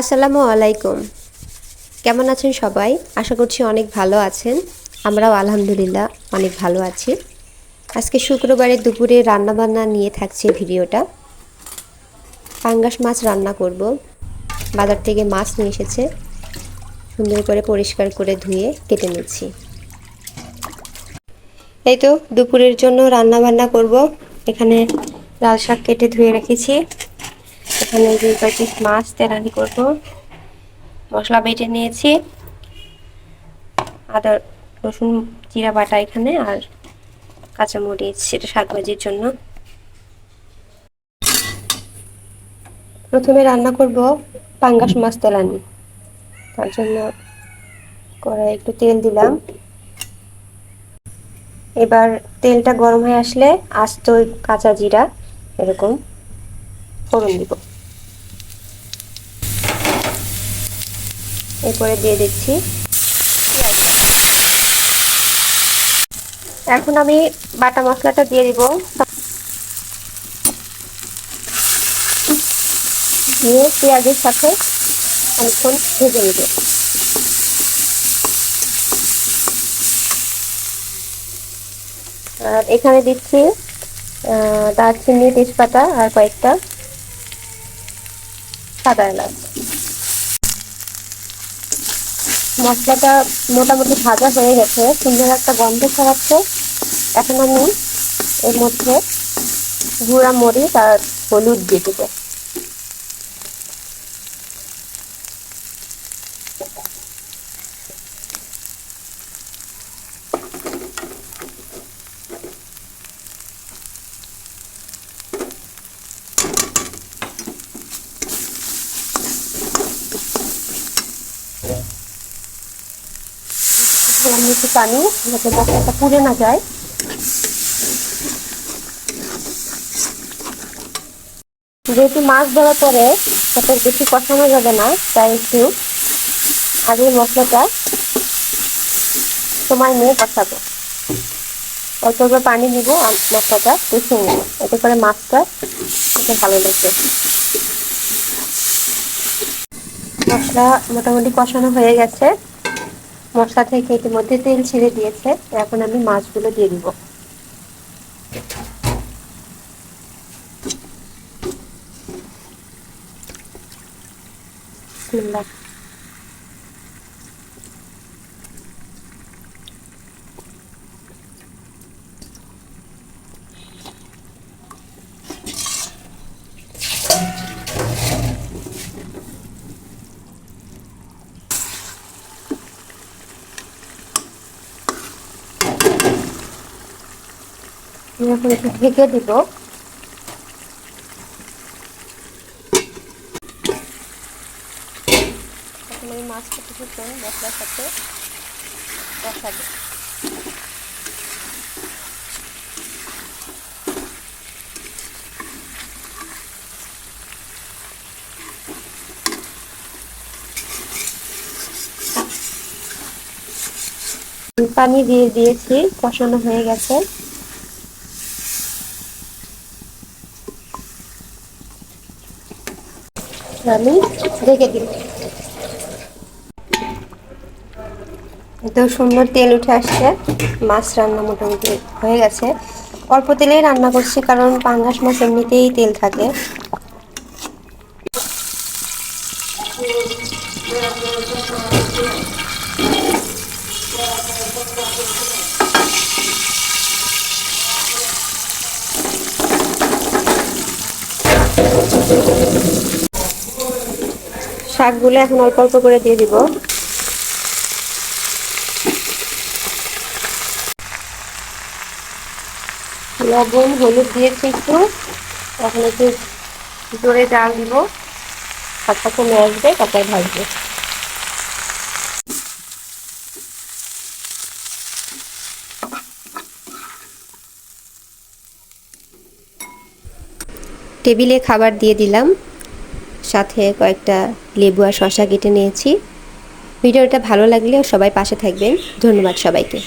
আসসালামু আলাইকুম। কেমন আছেন সবাই? আশা করছি অনেক ভালো আছেন। আমরাও আলহামদুলিল্লাহ অনেক ভালো আছি। আজকে শুক্রবারে দুপুরে রান্নাবান্না নিয়ে থাকছে ভিডিওটা। পাঙ্গাস মাছ রান্না করব। বাজার থেকে মাছ নিয়ে এসেছে। সুন্দর করে পরিষ্কার করে ধুয়ে কেটে নিচ্ছি। এই তো দুপুরের জন্য রান্না বান্না করব। এখানে লাল শাক কেটে ধুয়ে রেখেছি। এখানে যে কয়েকটি মাছ তেরানি করব। মশলা বেটে নিয়েছি। আদা, রসুন, জিরা বাটা এখানে আর কাঁচামরিচ, সেটা শাক ভাজির জন্য। প্রথমে রান্না করব পাঙ্গাস মাছ তেলানি। তার জন্য কড়াই একটু তেল দিলাম। এবার তেলটা গরম হয়ে আসলে আস্ত কাঁচা জিরা, এরকম ফোড়ন দিব। এরপরে দিয়ে দিচ্ছি এখন আমি বাটা মশলাটা দিয়ে দিব। দিয়ে পেঁয়াজের সাথে অনেকক্ষণ ভেজে নিব। আর এখানে দিচ্ছি দারচিনি, তেজপাতা আর কয়েকটা সাদা এলাচ। মশলাটা মোটামুটি ভাজা হয়ে গেছে। সুন্দর একটা গন্ধ ছড়াচ্ছে এখন আমি এর মধ্যে গুঁড়া মরিচ আর হলুদ দিয়ে দেবো। দিলাম একটু পানি, যাতে মশলাটা পুড়ে না যায়। যেহেতু মাছ ধরা পরে তাতে বেশি কষানো যাবে না, তাই একটু আগে মশলাটা সময় নিয়ে কষাবো। অল্প অল্প পানি দিব আর মশলাটা কষিয়ে নেব। এতে করে মাছটা খেতে ভালো লাগবে। মশলা মোটামুটি কষানো হয়ে গেছে। মশলা থেকে ইতিমধ্যে তেল ছেড়ে দিয়েছে। এখন আমি মাছগুলো দিয়ে দিব। একটু ঢেকে দিব। সাথে পানি দিয়ে দিয়েছি কষানো হয়ে গেছে। আমি রেখে দিই। এত সুন্দর তেল উঠে আসছে, মাছ রান্না মোটামুটি হয়ে গেছে। অল্প তেলেই রান্না করছি, কারণ পাঙ্গাস মাছ এমনিতেই তেল থাকে। শাকগুলো এখন অল্প অল্প করে দিয়ে দিব। লবণ, হলুদ দিয়েছি একটু। এখন একটু জোরে জাল দিব। শাকটা কমে আসবে, তারপরে ভাজবে। টেবিলে খাবার দিয়ে দিলাম। সাথে কয়েকটা লেবু আর শশা কেটে নিয়েছি। ভিডিওটা ভালো লাগলে সবাই পাশে থাকবেন। ধন্যবাদ সবাইকে।